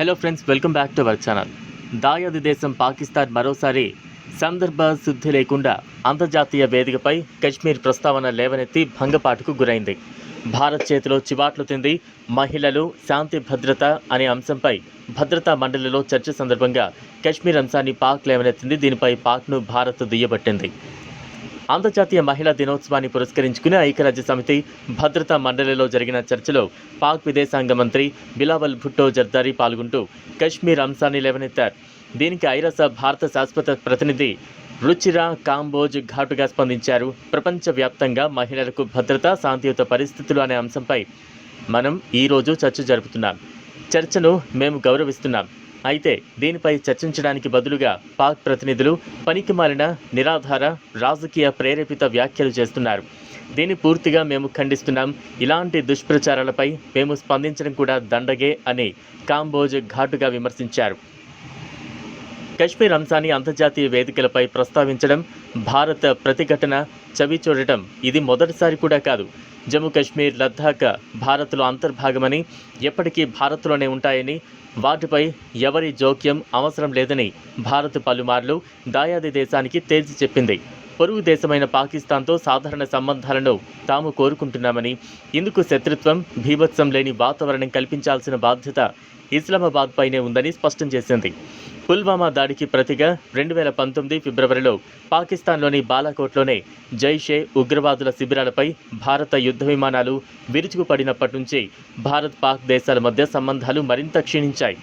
Hello friends welcome back to our channel దాయాది దేశం పాకిస్తాన్ మరోసారి సందర్భ శుద్ధి లేకుండా అంతర్జాతీయ వేదికపై కశ్మీర్ ప్రస్తావన లేవనెత్తి భంగపాటుకు గురైంది. భారత్ చేతిలో చివాట్లు తింది మహిళలు శాంతి భద్రత అనే అంశంపై భద్రతా మండలిలో చర్చ సందర్భంగా కశ్మీర్ అంశాన్ని పాక్ లేవనెత్తింది. దీనిపై పాక్ను భారత్ దుయ్యబట్టింది. అంతర్జాతీయ మహిళా దినోత్సవాన్ని పురస్కరించుకుని ఐక్యరాజ్య సమితి భద్రతా మండలిలో జరిగిన చర్చలో పాక్ విదేశాంగ మంత్రి బిలావల్ భుట్టో జర్దారీ పాల్గొంటూ కశ్మీర్ అంశాన్ని లేవనెత్తారు. దీనికి ఐరస భారత శాశ్వత ప్రతినిధి రుచిరా కాంబోజ్ ఘాటుగా స్పందించారు. ప్రపంచవ్యాప్తంగా మహిళలకు భద్రత శాంతియుత పరిస్థితులు అనే అంశంపై మనం ఈరోజు చర్చ జరుపుతున్నాం. చర్చను మేము గౌరవిస్తున్నాం. అయితే దీనిపై చర్చించడానికి బదులుగా పాక్ ప్రతినిధులు పనికిమాలిన నిరాధార రాజకీయ ప్రేరేపిత వ్యాఖ్యలు చేస్తున్నారు. దీన్ని పూర్తిగా మేము ఖండిస్తున్నాం. ఇలాంటి దుష్ప్రచారాలపై మేము స్పందించడం కూడా దండగే అని కాంబోజ్ ఘాటుగా విమర్శించారు. కశ్మీర్ అంశాన్ని అంతర్జాతీయ వేదికలపై ప్రస్తావించడం భారత ప్రతిఘటన చవి చూడటం ఇది మొదటిసారి కూడా కాదు. జమ్మూ కాశ్మీర్ లద్దాఖ్ భారత్లో అంతర్భాగమని ఎప్పటికీ భారత్లోనే ఉంటాయని వాటిపై ఎవరి జోక్యం అవసరం లేదని భారత్ పలుమార్లు దాయాది దేశానికి తేల్చి చెప్పింది. పొరుగు దేశమైన పాకిస్తాన్తో సాధారణ సంబంధాలను తాము కోరుకుంటున్నామని ఇందుకు శత్రుత్వం భీభత్సం లేని వాతావరణం కల్పించాల్సిన బాధ్యత ఇస్లామాబాద్ పైనే ఉందని స్పష్టం చేసింది. పుల్వామా దాడికి ప్రతిగా రెండు వేల పంతొమ్మిది ఫిబ్రవరిలో పాకిస్తాన్లోని బాలాకోట్లోనే జైషే ఉగ్రవాదుల శిబిరాలపై భారత యుద్ధ విమానాలు విరుచుకుపడినప్పటి నుంచి భారత్ పాక్ దేశాల మధ్య సంబంధాలు మరింత క్షీణించాయి.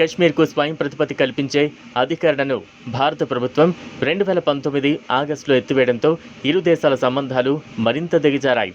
కశ్మీర్కు స్వయం ప్రతిపత్తి కల్పించే అధికరణను భారత ప్రభుత్వం రెండు వేల పంతొమ్మిది ఆగస్టులో ఎత్తివేయడంతో ఇరు దేశాల సంబంధాలు మరింత దిగజారాయి.